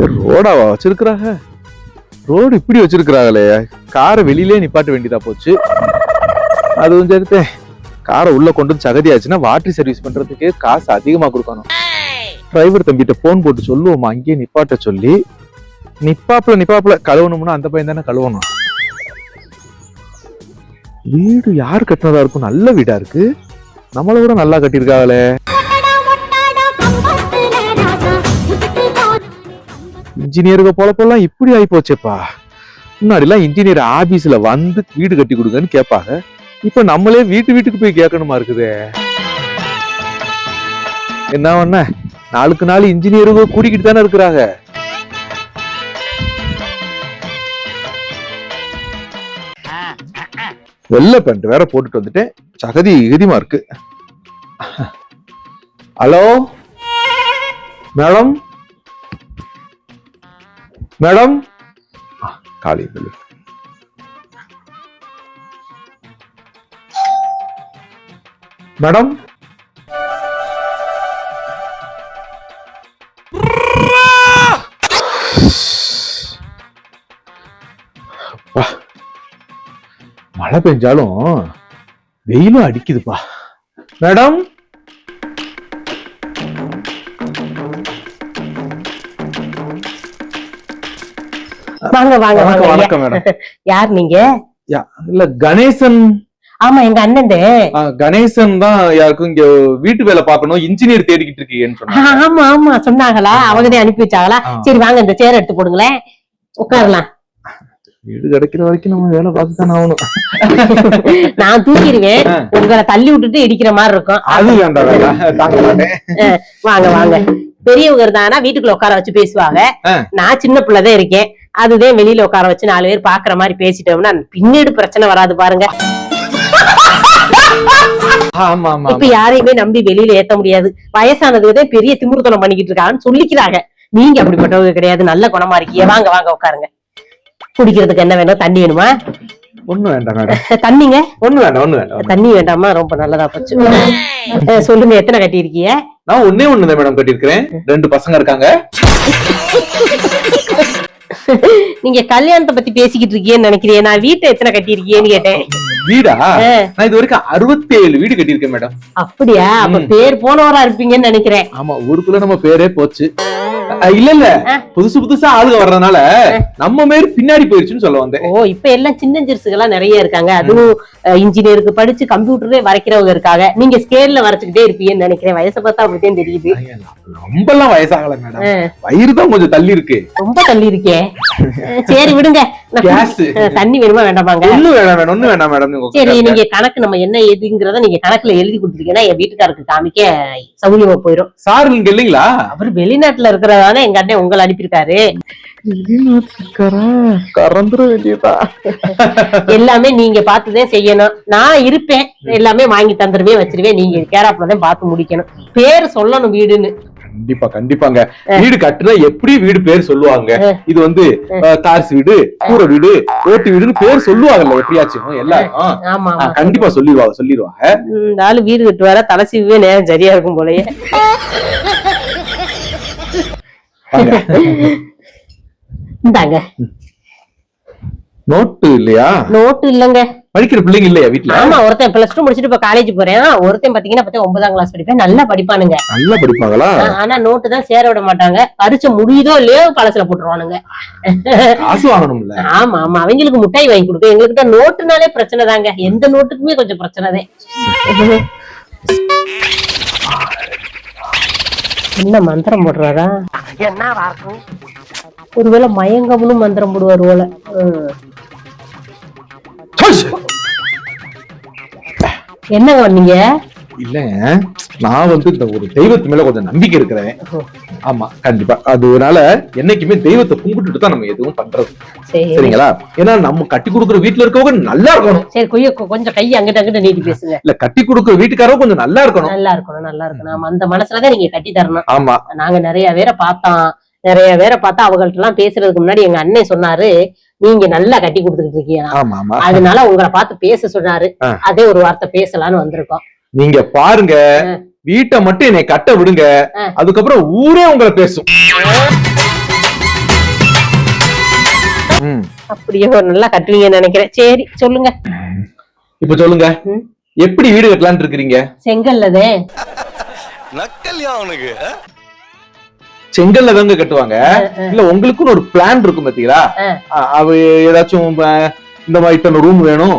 ரோடாவா வச்சிருக்கிறாங்க. ரோடு இப்படி வச்சிருக்கிறாங்களே. காரை வெளியிலே நிப்பாட்ட வேண்டியதா போச்சு. அது கொஞ்சம் எடுத்தேன். காரை உள்ள கொண்டு வந்து சகதியாச்சுன்னா வாட்டரி சர்வீஸ் பண்றதுக்கு காசு அதிகமா கொடுக்கணும். டிரைவர் தம்பிட்ட போன் போட்டு சொல்லுவோமா அங்கேயே நிப்பாட்ட சொல்லி. நிப்பாப்புல நிப்பாப்புல. கழுவணும்னா அந்த பையன் தானே கழுவணும். வீடு யார் கட்டினதா இருக்கும்? நல்ல வீடா இருக்கு. நம்மளை விட நல்லா கட்டியிருக்காங்களே. இன்ஜினியருங்க பொழப்பெல்லாம் இப்படி ஆகி போச்சேப்பா முன்னாடிலாம் இன்ஜினியர் ஆபீஸ்ல வந்து வீடு கட்டி கொடுங்கன்னு கேட்பாங்க. இப்ப நம்மளே வீட்டு வீட்டுக்கு போய் கேட்கணுமா இருக்குதே? என்ன பண்ண நாளுக்கு நாள் இன்ஜினியருங்க கூடிக்கிட்டு தானே இருக்கிறாங்க. வெள்ளை பேண்ட் வேற போட்டுட்டு வந்துட்டேன். சகதி இகதிமா இருக்கு. ஹலோ? மேடம்? மேடம்? காலி மேடம்? மழை பெஞ்சாலும் வெயிலும் அடிக்குதுப்பா. மேடம்? வாங்க வாங்க வாங்க வணக்கம் மேடம். யார் நீங்க? இல்ல கணேசன். ஆமா எங்க அண்ணன். கணேசன் தான் யாருக்கும் இங்க வீட்டு வேலை பார்க்கணும் இன்ஜினியர் தேடிக்கிட்டு இருக்கீங்கன்னு ஆமா ஆமா சொன்னாங்களா? அவங்கதான் அனுப்பி வச்சாங்களா. சரி வாங்க இந்த சேர் எடுத்து போடுங்களேன். உட்காரலாம். வீடு கிடைக்கிற வரைக்கும் நம்ம வேலை பார்த்து தானே ஆகணும். நான் தூக்கிடுவேன். உங்களை தள்ளி விட்டுட்டு இடிக்கிற மாதிரி இருக்கும். அது வேண்டாம் வாங்க வாங்க. பெரியவங்க இருந்தாங்கன்னா வீட்டுக்குள்ள உட்கார வச்சு பேசுவாங்க. நான் சின்ன பிள்ளைதான் இருக்கேன். அதுதான் வெளியில உட்கார வச்சு நாலு பேர் பாக்குற மாதிரி பேசிட்டோம்னா பின்னாடி பிரச்சனை வராது பாருங்க. இப்ப யாரையுமே நம்பி வெளியில ஏத்த முடியாது. வயசானதுதான் பெரிய திமிருத்தனம் பண்ணிக்கிட்டு இருக்காங்கன்னு சொல்லிக்கிறாங்க. நீங்க அப்படிப்பட்டவங்க கிடையாது. நல்ல குணமா இருக்கீங்க. வாங்க வாங்க உட்காருங்க. குடிக்கிறதுக்கு என்ன வேணும்? தண்ணி வேணுமா? ஒண்ணு வேண்டாம் தண்ணிங்க? ஒண்ணு வேண்டாம் ஒண்ணு வேண்டாம். தண்ணி வேண்டாமா? ரொம்ப நல்லதா போச்சு. சொல்லுங்க எத்தனை கட்டி இருக்கீங்க நான் ஒண்ணே ஒண்ணுதான் மேடம் கட்டியிருக்கிறேன். ரெண்டு பசங்க இருக்காங்க. நீங்க கல்யாணத்தை பத்தி பேசிக்கிட்டு இருக்கீங்கன்னு நினைக்கிறேன் நான் வீட்டை எத்தனை கட்டி இருக்கீங்கன்னு கேட்டேன். வீடா? நான் இது வரைக்கும் அறுபத்தி ஏழு வீடு கட்டியிருக்கேன் மேடம். அப்படியா? அப்ப. பேர் போனவரா இருப்பீங்கன்னு நினைக்கிறேன். ஆமா ஊருக்குள்ள நம்ம பேரே போச்சு. இல்ல இல்ல. புதுசு புதுசா ஆளுங்க வர்றதுனால நம்ம பேர் பின்னாடி போயிருச்சுன்னு சொல்ல வந்தேன். ஓ இப்ப எல்லாம் சின்ன சிறுசுகள்லாம் நிறைய இருக்காங்க. அதுவும் இன்ஜினியருக்கு படிச்சு கம்ப்யூட்டரே வரைக்கிறவங்க இருக்காங்க. நீங்க ஸ்கேல்ல வரைச்சுக்கிட்டே இருப்பீங்கன்னு நினைக்கிறேன். வயசை பார்த்தா அப்படித்தான் தெரியுது. ரொம்ப எல்லாம் வயசாகல மேடம். வயிறு தான் கொஞ்சம் தள்ளி இருக்கு. ரொம்ப தள்ளி இருக்கே. சரி விடுங்க. தண்ணி வேணுமா வேண்டாமாங்க? ஒண்ணு வேணாம் மேடம் ஒண்ணு வேணாம் மேடம். சரி. நீங்க கணக்கு நம்ம என்ன ஏதுங்கிறத நீங்க கணக்குல எழுதி கொடுத்துட்டீங்கன்னா என் வீட்டுக்காருக்கு காமிக்க சௌகரியமா போயிடும் சார் நீங்க இல்லைங்களா? அவர் வெளிநாட்டுல இருக்கிறதானே எங்க அண்ணன் உங்களை அனுப்பியிருக்காரு. எல்லாமே நீங்க பார்த்துதான் செய்யணும். நான் இருப்பேன். எல்லாமே வாங்கி தந்துருவேன் வச்சிருவேன். நீங்க கேராப்ல தான் பார்த்து முடிக்கணும். பேர் சொல்லணும் வீடுன்னு. கண்டிப்பா கண்டிப்பாங்க. வீடு கட்டுனா எப்படி வீடு பேர் சொல்லுவாங்க? இது வந்து தார்ஸ் வீடு கூரை வீடு ஓட்டு வீடுன்னு பேர் சொல்லுவாங்கல்ல எப்படியாச்சும் எல்லாரும். கண்டிப்பா சொல்லிடுவாங்க சொல்லிடுவாங்க. இந்த ஆளு வீடு கட்டு வர தலை சீவே நேரம் சரியா இருக்கும் போலயே. இந்தாங்க. நோட்டு இல்லையா? நோட்டு இல்லங்க. படிக்கிற பிள்ளைங்க இல்லையா வீட்டுல ஆமா ஒருத்தன் பிளஸ் டூ முடிச்சுட்டு இப்ப காலேஜ் போறேன். ஒருத்தன் பாத்தீங்கன்னா பார்த்தா ஒன்பதாம் கிளாஸ் படிப்பேன். நல்லா படிப்பானுங்க. நல்லா படிப்பாங்களா? ஆனா நோட்டு தான் சேர விட மாட்டாங்க. பரிச்சை முடியுதோ இல்லையோ பழசுல போட்டுருவானுங்க. காசு வாங்கணும்ல. ஆமா ஆமா. அவங்களுக்கு முட்டாய் வாங்கி கொடுக்க. எங்ககிட்ட நோட்டுனாலே பிரச்சனை தாங்க. எந்த நோட்டுக்குமே கொஞ்சம் பிரச்சனை தான். என்ன மந்திரம் போடுறாரா? என்ன ஒருவேளை மயங்கம்னு மந்திரம் போடுவார் போல. என்னங்க பண்ணீங்க? இல்லங்க நான் வந்து இந்த ஒரு தெய்வத்து மேல கொஞ்சம் நம்பிக்கை இருக்கிறேன். ஆமா கண்டிப்பா. அதனால என்னைக்குமே தெய்வத்தை கும்பிட்டுட்டு தான் நம்ம எதுவும் பண்றது. சரி. சரிங்களா? ஏன்னா நம்ம கட்டி கொடுக்குற வீட்டுல இருக்கவங்க நல்லா இருக்கணும். சரி கொஞ்சம் கையை அங்கிட்ட அங்கிட்ட நீட்டி பேசுங்க. இல்ல கட்டி கொடுக்குற வீட்டுக்காரரும் கொஞ்சம் நல்லா இருக்கணும். நல்லா இருக்கணும் நல்லா இருக்கணும். ஆமா அந்த மனசுலதான் நீங்க கட்டி தரணும். ஆமா. நாங்க நிறைய பேரை பார்த்தோம். நிறைய பேரை பார்த்தா அவங்கள்ட்ட எல்லாம் பேசுறதுக்கு முன்னாடி எங்க அண்ணன் சொன்னாரு நீங்க நல்லா கட்டி கொடுத்துட்டு இருக்கீங்க அதனால உங்களை பார்த்து பேச சொன்னாரு. அதே ஒரு வார்த்தை பேசலாம்னு வந்திருக்கோம். நீங்க பாருங்க. வீட்டை மட்டும் என்னை கட்ட விடுங்க. அதுக்கப்புறம் ஊரே உங்களை பேசும். அப்படியே ஒரு நல்லா கட்டுவீங்க நினைக்கிறேன். சரி சொல்லுங்க. இப்ப சொல்லுங்க. எப்படி வீடு கட்டலாம்னு இருக்கிறீங்க? செங்கல்லதே. நக்கல்யா அவனுக்கு. செங்கல்ல தாங்க கட்டுவாங்க. இல்ல உங்களுக்குன்னு ஒரு பிளான் இருக்கும் பாத்தீங்களா? அவ ஏதாச்சும் இந்த மாதிரி இத்தனை ரூம் வேணும்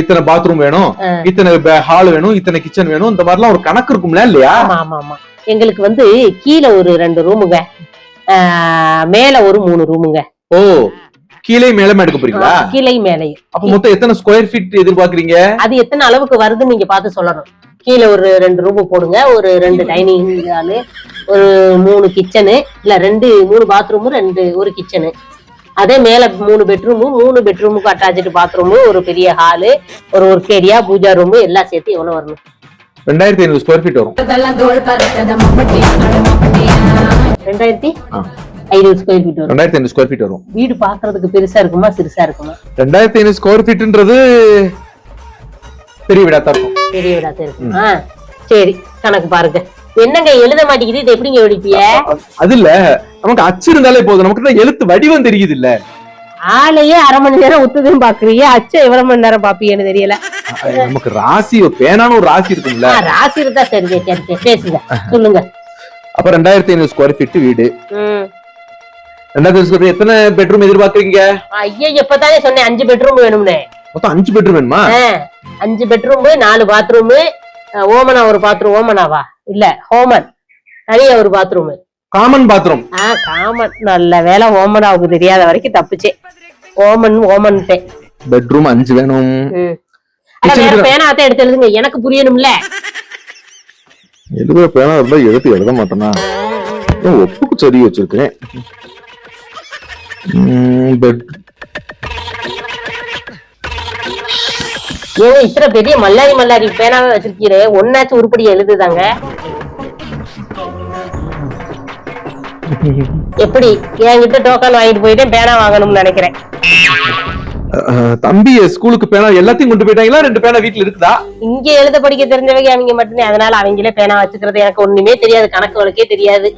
இத்தனை பாத்ரூம் வேணும். இத்தனை ஹால் வேணும் இத்தனை கிச்சன் வேணும் இந்த மாதிரிலாம் ஒரு கணக்கு இருக்கும்ல இல்லையா? ஆமா ஆமா எங்களுக்கு வந்து கீழே ஒரு ரெண்டு ரூமுங்க மேல ஒரு மூணு ரூமுங்க ஓ கீழே மேலமே எடுக்க போறீங்களா? கீழே மேலையும் அப்ப மொத்தம் எத்தனை ஸ்கொயர் ஃபீட் எதிர்பார்க்கறீங்க? அது எத்தனை அளவுக்கு வருதுன்னு நீங்க பார்த்து சொல்லணும். கீழே ஒரு ரெண்டு ரூம் போடுங்க ஒரு ரெண்டு டைனிங் ஹாலு ஒரு மூணு கிச்சனு இல்ல ரெண்டு மூணு பாத்ரூமு ரெண்டு ஒரு கிச்சனு அதே மேல மூணு பெட்ரூமு மூணு பெட்ரூமுக்கு அட்டாச்சு பாத்ரூமு ஒரு பெரிய ஹாலு ஒரு ஒர்க் ஏரியா பூஜா ரூமு எல்லாம் சேர்த்து எவ்வளவு வரணும்? ரெண்டாயிரத்தி ஐநூறு ஸ்கொயர் ஃபீட் வரும். ரெண்டாயிரத்தி ஆ. ஐநூறு ஸ்கொயர் ஃபீட் வரும். ரெண்டாயிரத்தி ஐநூறு ஸ்கொயர் ஃபீட் வரும். வீடு பாக்குறதுக்கு பெருசா இருக்குமா சிறுசா இருக்குமா? ரெண்டாயிரத்தி ஐநூறு ஸ்கொயர் ஃபீட்ன்றது பெரிய வீடா தான் இருக்கும். பெரிய வீடா தான் இருக்கும். ஆ, சரி. கணக்கு பாருங்க. என்னங்க எழுத மாட்டேங்குது? இது எப்படிங்க வெடிப்பிய அது இல்ல. நமக்கு அச்சு இருந்தாலே போதும். நமக்கு எழுத்து வடிவம் தெரியுது இல்ல. ஆளையே அரை மணி நேரம் உத்துதும் பாக்குறீங்க அச்ச எவ்வளவு மணி நேரம் பாப்பீங்கன்னு தெரியல. நமக்கு ராசி பேனான ஒரு ராசி இருக்கும்ல. ஆ, ராசி இருந்தா சரி சரி, பேசுங்க. சொல்லுங்க. அப்ப ரெண்டாயிரத்தி ஐநூறு ஸ்கொயர் ஃபீட் வீடு. ரெண்டாயிரத்தி ஸ்கொயர் எத்தனை பெட்ரூம் எதிர்பார்க்கறீங்க? ஐயா எப்பதானே சொன்னேன் அஞ்சு பெட்ரூம் வேணும்னு. மொத்தம் அஞ்சு பெட்ரூம் வேணுமா? அஞ்சு பெட்ரூம் நாலு பாத்ரூம் ஓமனா ஒரு பாத்ரூம் ஓமனாவா? இல்ல ஹோமன். தனியா ஒரு பாத்ரூம் காமன் பாத்ரூம் ஆ காமன் நல்ல வேலை ஓமனாவுக்கு தெரியாத வரைக்கும் தப்பிச்சே ஓமன் ஓமன்ட்டேன் பெட்ரூம் அஞ்சு வேணும். வேற? பேனாத்தை எடுத்து எழுதுங்க. எனக்கு புரியணும்ல. எழுதுற பேனா இருந்தா எழுத்து எழுத மாட்டேனா? ஒப்புக்கு சரி வச்சிருக்கேன் பெட் ஏங்க இத்தனை பெரிய மல்லாரி மல்லாரி பேனாவே வச்சிருக்கீரே. ஒன்னாச்சும் உருப்படி எழுதுதாங்க. எப்படி? என்கிட்ட டோக்கன் வாங்கிட்டு போயிட்டேன் பேனா வாங்கணும்னு நினைக்கிறேன். தம்பி ஸ்கூலுக்கு பேனா எல்லாத்தையும் கொண்டு போயிட்டாங்களா? ரெண்டு பேனா வீட்டுல இருக்குதா? இங்க எழுத படிக்க தெரிஞ்சவங்க அவங்க மட்டுமே அதனால அவங்களே பேனா வச்சுக்கிறது எனக்கு ஒண்ணுமே தெரியாது. கணக்கு வழக்கே தெரியாது.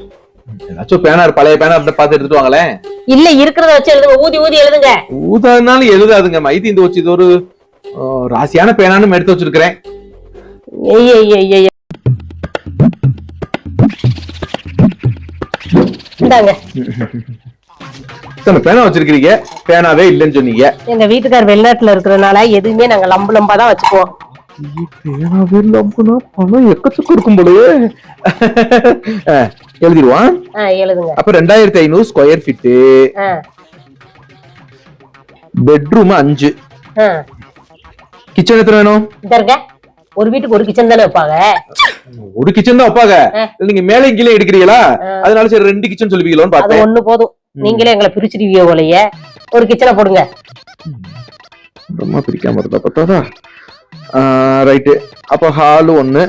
ஏதாச்சும் பேனா பழைய பேனா இருந்தா பார்த்து எடுத்துட்டு வாங்களேன். இல்ல இருக்கிறத வச்சு எழுதுங்க. ஊதி ஊதி எழுதுங்க. ஊதானாலும் எழுதாதுங்க. மைதி இந்த வச்சு இது ஒரு ராசியான பேனான்னு எடுத்து வச்சிருக்கிறேன். இத்தனை பேனா வச்சிருக்கிறீங்க? பேனாவே இல்லைன்னு சொன்னீங்க. எங்க வீட்டுக்கார் வெளிநாட்டுல இருக்கிறதுனால எதுவுமே நாங்க லம்பு லம்பா தான் வச்சுக்குவோம். பேனாவே நம்புனா பணம் எக்கச்சக்கம் இருக்கும் போலயே. எழுதிடுவான். எழுதுங்க. அப்ப ரெண்டாயிரத்தி ஐநூறு ஸ்கொயர் ஃபீட்டு பெட்ரூம் அஞ்சு. கிச்சன் எத்தனை வேணும்? இருக்க ஒரு வீட்டுக்கு ஒரு கிச்சன் தானே வைப்பாங்க. ஒரு கிச்சன் தான் வைப்பாங்க. நீங்க மேலே கீழே எடுக்கிறீங்களா. அதனால சரி ரெண்டு கிச்சன் சொல்லுவீங்களோன்னு அது பார்த்தேன். ஒண்ணு போதும். நீங்களே எங்களை பிரிச்சிருவீங்க போலயே. ஒரு கிச்சனை போடுங்க. ரொம்ப பிரிக்காம இருந்தா பார்த்தாதா ரைட்டு அப்ப ஹால் ஒண்ணு.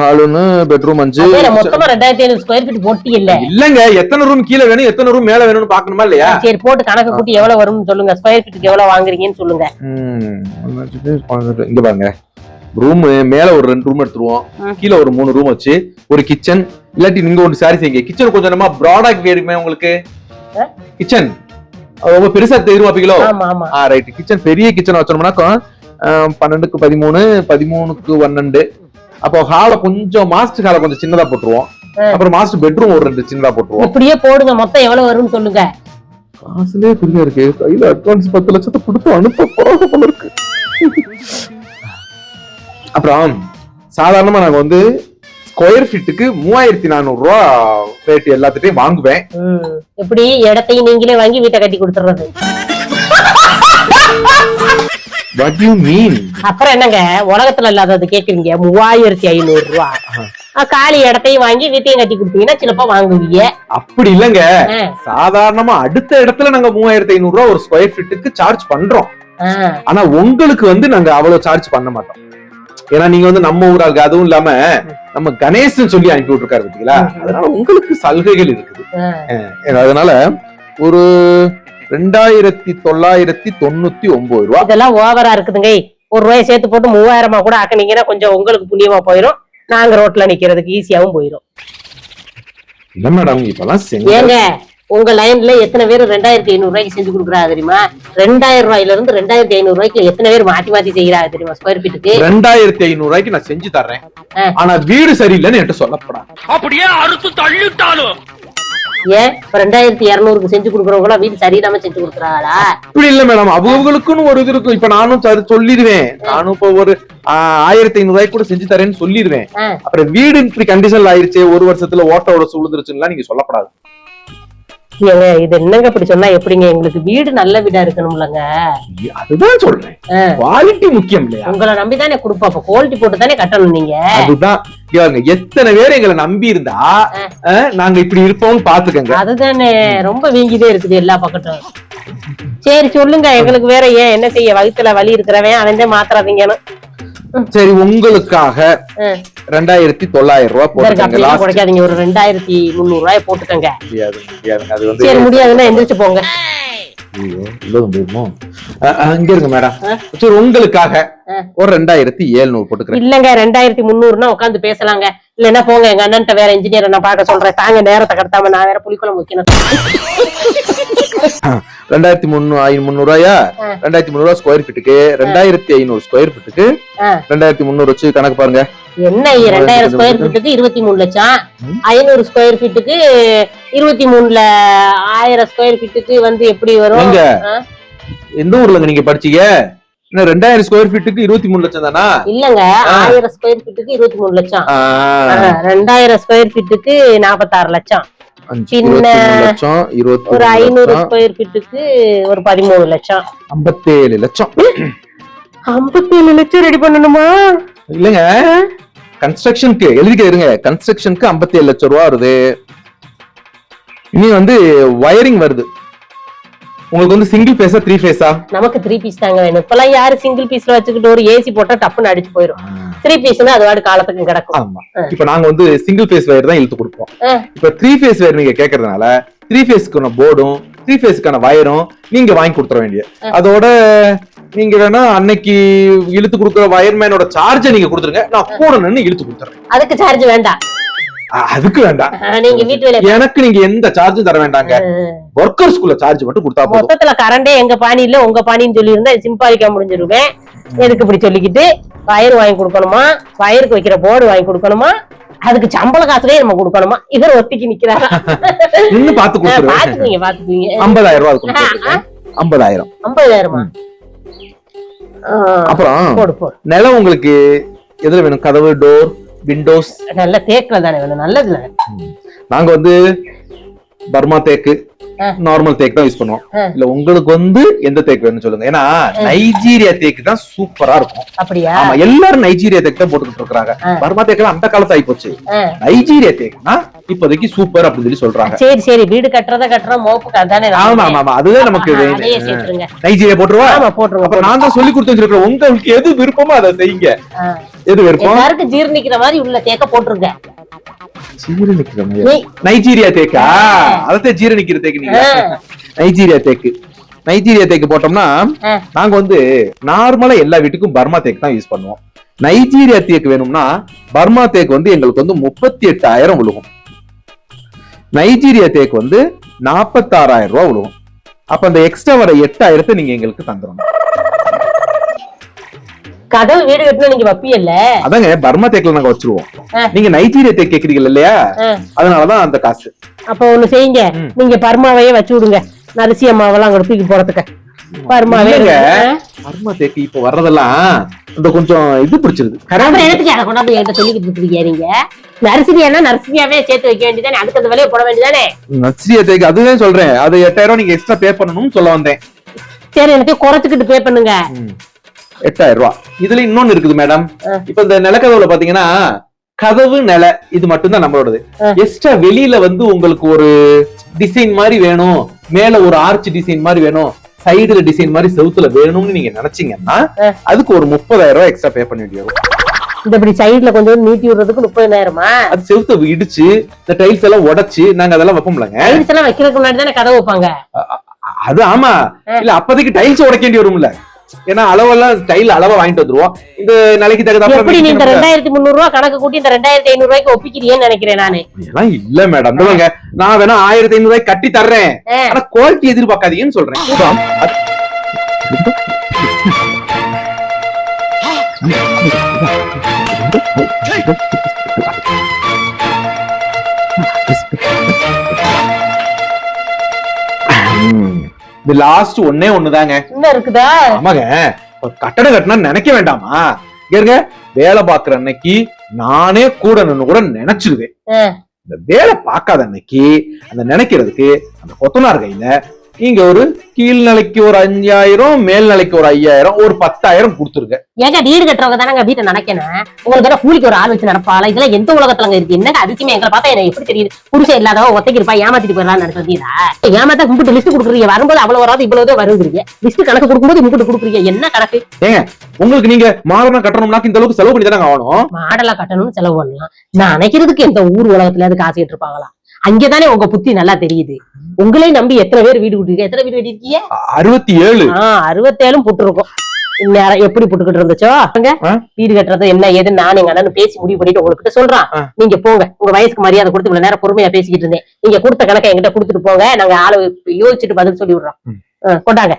ஹால் ஒண்ணு பெட்ரூம் அஞ்சு. மொத்தமா ரெண்டாயிரத்தி ஐநூறு ஸ்கொயர் ஃபீட் போட்டி இல்ல. இல்லங்க எத்தனை ரூம் கீழே வேணும் எத்தனை ரூம் மேல வேணும்னு பாக்கணுமா இல்லையா? சரி போட்டு கணக்கு கூட்டி எவ்வளவு வரும்னு சொல்லுங்க. ஸ்கொயர் ஃபீட்டுக்கு எவ்வளவு வாங்குறீங்கன்னு சொல்லுங்க. இங்க பாருங்க. ரூம் மேல ஒரு ரெண்டு ரூம் எடுத்துருவோம். கீழே ஒரு மூணு ரூம் வச்சு ஒரு கிச்சன் இல்லாட்டி நீங்க ஒன்று சாரி செய்யுங்க. கிச்சன் கொஞ்சம் நம்ம ப்ராடா வேணுமே உங்களுக்கு? கிச்சன் ரொம்ப பெருசா எதிர்பார்ப்பீங்களோ ஆமா ஆமா. ஆ ரைட் கிச்சன் பெரிய கிச்சன் வச்சோம்னாக்கா பன்னெண்டுக்கு பதிமூணு பதிமூணுக்கு பன்னெண்டு. அப்போ ஹாலை கொஞ்சம் மாஸ்டர் ஹாலை கொஞ்சம் சின்னதா போட்டுருவோம். அப்புறம் மாஸ்டர் பெட்ரூம் ஒரு ரெண்டு சின்னதா போட்டுருவோம். இப்படியே போடுங்க மொத்தம் எவ்வளவு வரும்னு சொல்லுங்க. காசுலயே பெரிய இருக்கு. கையில அட்வான்ஸ் பத்து லட்சத்தை கொடுத்து அனுப்ப போறாங்க போல இருக்கு. அப்புறம் சாதாரணமா நாங்க வந்து ஸ்கொயர் ஃபீட்டுக்கு மூவாயிரத்தி நானூறு ரூபா ரேட் எல்லாத்துட்டையும் வாங்குவேன். எப்படி? இடத்தையும் நீங்களே வாங்கி வீட்டை கட்டி கொடுத்துறது வாட் யூ மீன் அப்புறம் என்னங்க? உலகத்துல இல்லாதது கேக்குறீங்க. மூவாயிரத்தி ஐநூறு ரூபா. காலி இடத்தையும் வாங்கி வீட்டையும் கட்டி கொடுத்தீங்கன்னா சிலப்பா வாங்குவீங்க. அப்படி இல்லங்க. சாதாரணமா அடுத்த இடத்துல நாங்க மூவாயிரத்தி ஐநூறு ரூபா ஒரு ஸ்கொயர் ஃபீட்டுக்கு சார்ஜ் பண்றோம். ஆனா உங்களுக்கு வந்து நாங்க அவ்வளவு சார்ஜ் பண்ண மாட்டோம். ஏன்னா நீங்க வந்து நம்ம ஊராளுக்கு அதுவும் இல்லாம நம்ம கணேசன் சொல்லி அனுப்பி விட்டுருக்காரு பாத்தீங்களா? அதனால உங்களுக்கு சலுகைகள் இருக்குது. அதனால ஒரு ரெண்டாயிரத்தி தொள்ளாயிரத்தி தொண்ணூத்தி ஒன்பது ரூபா. இதெல்லாம் ஓவரா இருக்குதுங்க. ஒரு ரூபாய் சேர்த்து போட்டு மூவாயிரமா கூட ஆக்குனீங்கன்னா கொஞ்சம் உங்களுக்கு புண்ணியமா போயிரும். நாங்க ரோட்ல நிக்கிறதுக்கு ஈஸியாவும் போயிரும். இல்ல மேடம் இப்பெல்லாம் ஏங்க உங்க லைன்ல எத்தனை பேர் ரெண்டாயிரத்தி ஐநூறு ரூபாய்க்கு செஞ்சு கொடுக்குறாங்க தெரியுமா? ரெண்டாயிரம் ரூபாயில இருந்து ரெண்டாயிரத்தி ஐநூறு ரூபாய்க்கு எத்தனை பேர் மாத்தி மாத்தி செய்யறாங்க தெரியுமா ஸ்கொயர் ஃபீட்டுக்கு ரெண்டாயிரத்தி ஐநூறு ரூபாய்க்கு நான் செஞ்சு தர்றேன். ஆனா வீடு சரியில்லைன்னு என்கிட்ட சொல்லப்படாது. அப்படியே அறுத்து தள்ளிட்டாலும் ஏன் இப்ப ரெண்டாயிரத்தி இருநூறுக்கு செஞ்சு கொடுக்குறவங்க எல்லாம் வீடு சரியில்லாம செஞ்சு கொடுக்குறாங்களா? இப்படி இல்ல மேடம் அவங்களுக்குன்னு ஒரு இது இருக்கும் இப்ப நானும் சொல்லிடுவேன். நானும் இப்ப ஒரு ஆயிரத்தி ஐநூறு ரூபாய்க்கு கூட செஞ்சு தரேன்னு சொல்லிடுவேன். அப்புறம் வீடு இப்படி கண்டிஷன்ல ஆயிருச்சு ஒரு வருஷத்துல ஓட்டோட சுழுந்துருச்சுன்னா நீங்க சொல்லப்படாது ஏங்க இது என்னங்க இப்படி சொன்னா? எப்படிங்க? எங்களுக்கு வீடு நல்ல வீடா இருக்கணும்லங்க. அதுதான் சொல்றேன். குவாலிட்டி முக்கியம் இல்லையா? உங்களை நம்பி தானே கொடுப்போம். அப்ப குவாலிட்டி போட்டு தானே கட்டணும் நீங்க? அதுதான். எத்தனை பேர் எங்களை நம்பி இருந்தா நாங்க இப்படி இருப்போம்னு பாத்துக்கங்க அதுதானே. ரொம்ப வீங்கிட்டே இருக்குது எல்லா பக்கட்டும் சரி சொல்லுங்க. எங்களுக்கு வேற ஏன் என்ன செய்ய? வகுத்துல வலி இருக்கிறவன் அவன் தான் மாத்திராதீங்கன்னு. சரி உங்களுக்காக ரெண்டாயிரத்தி தொள்ளாயிரம் ரூபாய் குறைக்காதீங்க. ஒரு ரெண்டாயிரத்தி முந்நூறு ரூபாய் போட்டுக்கங்க. அது வந்து சரி முடியாதுன்னா எந்திரிச்சு போங்க. இங்க இருங்க மேடம் சரி உங்களுக்காக ஒரு ரெண்டாயிரத்தி எழுநூறு போட்டுக்கிறேன். இல்லங்க ரெண்டாயிரத்தி முந்நூறுனா உட்காந்து பேசலாங்க. இல்லைன்னா போங்க எங்க அண்ணன்ட்ட வேற இன்ஜினியர் நான் பார்க்க சொல்றேன். தாங்க நேரத்தை கடத்தாம நான் வேற புளிக்குளம் வைக்கணும். ரெண்டாயிரத்தி முந்நூறு ரூபாயா ரெண்டாயிரத்தி முந்நூறு ரூபாய் ஸ்கொயர் ஃபீட்டுக்கு ரெண்டாயிரத்தி ஐநூறு ஸ்கொயர் ஃபீட்டுக்கு. ரெண்டாயிரத்தி முந்நூறு வச்சு கணக்கு பாருங்க. என்ன ரெண்டாயிரம் ஸ்கொயர் ஃபீட்டுக்கு இருபத்தி மூணு லட்சம்? ஐநூறு ஸ்கொயர் ஃபீட்டுக்கு இருபத்தி மூணுல ஆயிரம் ஸ்கொயர் ஃபீட்டுக்கு வந்து எப்படி வரும்? எந்த ஊர்லங்க நீங்க படிச்சீங்க? ரெண்டாயிரம் ஸ்கொயர் ஃபீட்டுக்கு இருபத்தி மூணு லட்சம் தானா? இல்லங்க ஆயிரம் ஸ்கொயர் ஃபீட்டுக்கு இருபத்தி மூணு லட்சம். ரெண்டாயிரம் ஸ்கொயர் ஃபீட்டுக்கு நாற்பத்தாறு லட்சம். பின்ன ஒரு ஐநூறு லட்சம். ஸ்கொயர் ஃபீட்டுக்கு ஒரு பதிமூணு லட்சம். ஐம்பத்தேழு லட்சம். ஐம்பத்தேழு லட்சம் ரெடி பண்ணணுமா? இல்லங்க. கன்ஸ்ட்ரக்ஷனுக்கு எழுதிக்க இருங்க. கன்ஸ்ட்ரக்ஷனுக்கு ஐம்பத்தேழு லட்சம் ரூபா வருது. இனி வந்து வயரிங் வருது. உங்களுக்கு வந்து சிங்கிள் ஃபேஸா த்ரீ ஃபேஸா நமக்கு த்ரீ பீஸ் தாங்க வேணும். இப்பெல்லாம் யாரு சிங்கிள் பீஸ்ல வச்சுக்கிட்டு ஒரு ஏசி போட்டா டப்புன்னு அடிச்சு போயிடும் த்ரீ பீஸ்னா அது வாடு காலத்துக்கு கிடக்கும். ஆமா. இப்ப நாங்க வந்து சிங்கிள் ஃபேஸ் வயர் தான் இழுத்து கொடுப்போம். இப்ப த்ரீ ஃபேஸ் வயர் நீங்க கேக்குறதுனால த்ரீ ஃபேஸ்க்கான போர்டும் த்ரீ ஃபேஸ்க்கான வயரும் நீங்க வாங்கி கொடுத்துற வேண்டிய அதோட நீங்க வேணா அன்னைக்கு இழுத்து கொடுக்குற வயர்மேனோட சார்ஜை நீங்க கொடுத்துருங்க. நான் கூட நின்னு இழுத்து கொடுத்துறேன். அதுக்கு சார்ஜ் வேண்டாம். அதுக்கு வேண்டாம். நீங்க வீட்டு வேலை எனக்கு நீங்க எந்த சார்ஜும் தர வேண்டாங்க? ஒர்க்கர்ஸ்குள்ள சார்ஜ் மட்டும் கொடுத்தா போதும். மொத்தத்துல கரண்டே எங்க பாணி இல்ல உங்க பாணின்னு சொல்லி இருந்தா சிம்பாலிக்கா முடிஞ்சிருவேன் எதுக்கு இப்படி சொல்லிக்கிட்டு? வயர் வாங்கி கொடுக்கணுமா? வயருக்கு வைக்கிற போர்டு வாங்கி கொடுக்கணுமா? அதுக்கு சம்பள காசுலயே நம்ம கொடுக்கணுமா? இவர் ஒத்திக்கு நிக்கிறாரா? நின்னு பாத்து பாத்துக்குவீங்க பாத்துக்குவீங்க ஐம்பதாயிரம் ரூபாய் இருக்கும். ஐம்பதாயிரம். ஐம்பதாயிரமா? அப்புறம் நிலம் உங்களுக்கு எதுல வேணும்? கதவு டோர் விண்டோஸ் நல்ல தேக்குல தானே வேணும் நல்லதுல நாங்க வந்து பர்மா தேக்கு. நார்மல் தேக்கு தான் யூஸ் பண்ணுவோம். இல்ல உங்களுக்கு வந்து எந்த தேக்கு வேணும்னு சொல்லுங்க. ஏன்னா நைஜீரியா தேக்கு தான் சூப்பரா இருக்கும். அப்படியா? ஆமா எல்லாரும் நைஜீரியா தேக்கு தான் போட்டுக்கிட்டு இருக்காங்க. பர்மா தேக்கு அந்த காலத்து ஆகி போச்சு. நைஜீரியா தேக்குனா இப்போதைக்கு சூப்பர் அப்படின்னு சொல்லி சொல்றாங்க. சரி சரி வீடு கட்டுறத கட்டுறோம் மோப்புக்கு அதானே ஆமா ஆமா ஆமா அதுதான் நமக்கு வேணும். நைஜீரியா போட்டுருவா? ஆமா போட்டுருங்க அப்ப நான் தான் சொல்லி கொடுத்து வச்சிருக்கேன் உங்களுக்கு எது விருப்பமோ அதை செய்யுங்க. எது விருப்பம்? எல்லாருக்கும் ஜீர்ணிக்கிற மாதிரி உள்ள தேக்க போட்டுருங்க. நைஜீரியா தேக்கா? அதத்தை ஜீரணிக்கிற தேக்கு நீங்க. நைஜீரியா தேக்கு. நைஜீரியா தேக்கு போட்டோம்னா. நாங்க வந்து நார்மலா எல்லா வீட்டுக்கும் பர்மா தேக்கு தான் யூஸ் பண்ணுவோம். நைஜீரியா தேக்கு வேணும்னா பர்மா தேக்கு வந்து எங்களுக்கு வந்து முப்பத்தி எட்டாயிரம் விழுகும். நைஜீரியா தேக்கு வந்து நாற்பத்தாறாயிரம் ரூபாய் விழுகும். அப்ப அந்த எக்ஸ்ட்ரா வர எட்டாயிரத்தை நீங்க எங்களுக்கு தந்துடணும். கதவு வீடு கட்டினா நீங்க வப்பியல்ல அதாங்க பர்மா தேக்குல நாங்க வச்சிருவோம். நீங்க நைஜீரியா தேக்கு கேக்குறீங்க இல்லையா. அதனாலதான் அந்த காசு. அப்ப ஒண்ணு செய்யுங்க. நீங்க பர்மாவையே வச்சு விடுங்க. நரிசி அம்மாவெல்லாம் அங்க தூக்கி போறதுக்கு. பர்மாவே? பர்மா தேக்கு இப்ப வர்றதெல்லாம் இந்த கொஞ்சம் இது பிடிச்சிருது. அப்புறம் எடுத்துக்க அதை கொண்டாந்து என்கிட்ட சொல்லிக்கிட்டு இருக்கீங்க நீங்க? நர்சரியானா நர்சரியாவே சேர்த்து வைக்க வேண்டியதானே அதுக்கு அந்த விலையை போட வேண்டியதானே நட்சியா தேக்கு அதுதான் சொல்றேன். அது எட்டாயிரம் ரூபாய் நீங்க எக்ஸ்ட்ரா பே பண்ணணும்னு சொல்ல வந்தேன். சரி எனக்கு குறைச்சுக்கிட்டு பே பண்ணுங்க. எட்டாயிரம் ரூபாய் இதுல இன்னொன்னு இருக்குது மேடம். இப்ப இந்த நிலக்கதவுல பாத்தீங்கன்னா கதவு நில இது மட்டும்தான் நம்மளோடது. எக்ஸ்ட்ரா வெளியில வந்து உங்களுக்கு ஒரு டிசைன் மாதிரி வேணும். மேல ஒரு ஆர்ச் டிசைன் மாதிரி வேணும். சைடுல டிசைன் மாதிரி செவுத்துல வேணும்னு நீங்க நினைச்சீங்கன்னா. அதுக்கு ஒரு முப்பதாயிரம் ரூபாய் எக்ஸ்ட்ரா பே பண்ண வேண்டிய வரும் இந்த இப்படி சைடுல கொஞ்சம் நீட்டி விடுறதுக்கு முப்பதாயிரமா? அது செவுத்த இடிச்சு இந்த டைல்ஸ் எல்லாம் உடைச்சு நாங்க அதெல்லாம் வைப்போம்லங்க டைல்ஸ் எல்லாம் வைக்கிறதுக்கு முன்னாடி தானே கதவு வைப்பாங்க? அது ஆமா. இல்ல அப்போதைக்கு டைல்ஸ் உடைக்க வேண்டி வரும்ல ஏன்னா அளவெல்லாம் ஸ்டைல் அளவா வாங்கிட்டு வந்துருவோம். இந்த நிலைக்கு தகுந்த எப்படி நீ இந்த ரெண்டாயிரத்தி முந்நூறு ரூபாய் கணக்கு கூட்டி இந்த ரெண்டாயிரத்தி ஐநூறு ரூபாய்க்கு ஒப்பிக்கிறீன்னு நினைக்கிறேன் நானு. இதெல்லாம் இல்ல மேடம் சொல்லுங்க நான் வேணா ஆயிரத்தி ஐநூறு ரூபாய் கட்டி தர்றேன். ஆனா குவாலிட்டி எதிர்பார்க்காதீங்கன்னு சொல்றேன். ம். இந்த லாஸ்ட் ஒன்னே ஒண்ணுதாங்க. இன்னும் இருக்குதா? ஆமாங்க. ஒரு கட்டடம் கட்டினா நினைக்க வேண்டாமா? ஏங்க வேலை பாக்குற அன்னைக்கு நானே கூட நின்னு கூட நினைச்சிருவேன். இந்த வேலை பார்க்காத அன்னைக்கு அந்த நினைக்கிறதுக்கு அந்த கொத்தனார் கையில நீங்க ஒரு கீழ் நிலைக்கு ஒரு அஞ்சாயிரம் மேல் நிலைக்கு ஒரு ஐயாயிரம் ஒரு பத்தாயிரம் கொடுத்துருங்க ஏங்க வீடு கட்டுறவங்க தானங்க வீட்டை நினைக்கணும். உங்களுக்கு தானே கூலிக்கு ஒரு ஆள் வச்சு நடப்பாளா? இதெல்லாம் எந்த உலகத்துலங்க இருக்கு? என்னங்க அதிசயமா எங்களை பார்த்தா எனக்கு எப்படி தெரியுது? புருஷன் இல்லாதவங்க ஒத்தைக்கு இருப்பா ஏமாத்திட்டு போயிடலாம்னு நினைச்சீங்களா ஏமாத்தா கும்பிட்டு லிஸ்ட் கொடுக்குறீங்க. வரும்போது அவ்வளவு வராது இவ்வளவு வருங்கிறீங்க லிஸ்ட் கணக்கு கொடுக்கும்போது கும்பிட்டு கொடுக்குறீங்க. என்ன கணக்கு? உங்களுக்கு நீங்க மாதம் கட்டணும்னாக்க இந்த அளவுக்கு செலவு பண்ணி தானே ஆகணும்? மாடலா கட்டணும்னு செலவு பண்ணலாம். நான் நினைக்கிறதுக்கு எந்த ஊர் உலகத்துல அது காசு கேட்டு இருப்பாங்களா அங்கதானே உங்க புத்தி நல்லா தெரியுது. உங்களையும் நம்பி எத்தனை பேர் வீடு விட்டுருக்கீங்க எத்தனை வீடு கட்டிருக்கீங்க அறுபத்தி ஏழு ஆஹ் அறுபத்தேழும் புட்டுருக்கும். இந்நேரம் எப்படி புட்டுக்கிட்டு இருந்துச்சோ? அங்க? வீடு கட்டுறது என்ன ஏது நான் எங்க அண்ணன் பேசி முடிவு பண்ணிட்டு உங்ககிட்ட சொல்றான். நீங்க போங்க. உங்க வயசுக்கு மரியாதை கொடுத்து இவ்வளவு நேரம் பொறுமையா பேசிக்கிட்டு இருந்தேன். நீங்க கொடுத்த கணக்கை என்கிட்ட கொடுத்துட்டு போங்க. நாங்க ஆளு யோசிச்சுட்டு பதில் சொல்லி விடுறோம். கொண்டாங்க.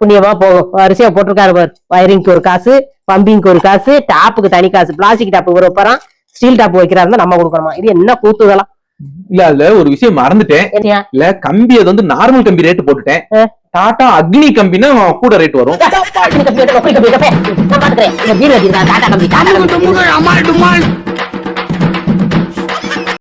புண்ணியமா போகும். வரிசையா போட்டிருக்காரு பாரு. வயரிங்க்கு ஒரு காசு பம்பிங்க்கு ஒரு காசு டாப்புக்கு தனி காசு. பிளாஸ்டிக் டாப்பு ஒரு போறான் ஸ்டீல் டாப் வைக்கிறாருந்தா நம்ம கொடுக்கணுமா? இது என்ன கூத்துதலாம் இல்ல அதுல ஒரு விஷயம் மறந்துட்டேன்? இல்ல கம்பி அது வந்து நார்மல் கம்பி ரேட் போட்டுட்டேன். டாடா அக்னி கம்பினா கூட ரேட் வரும் டாடா கம்பி,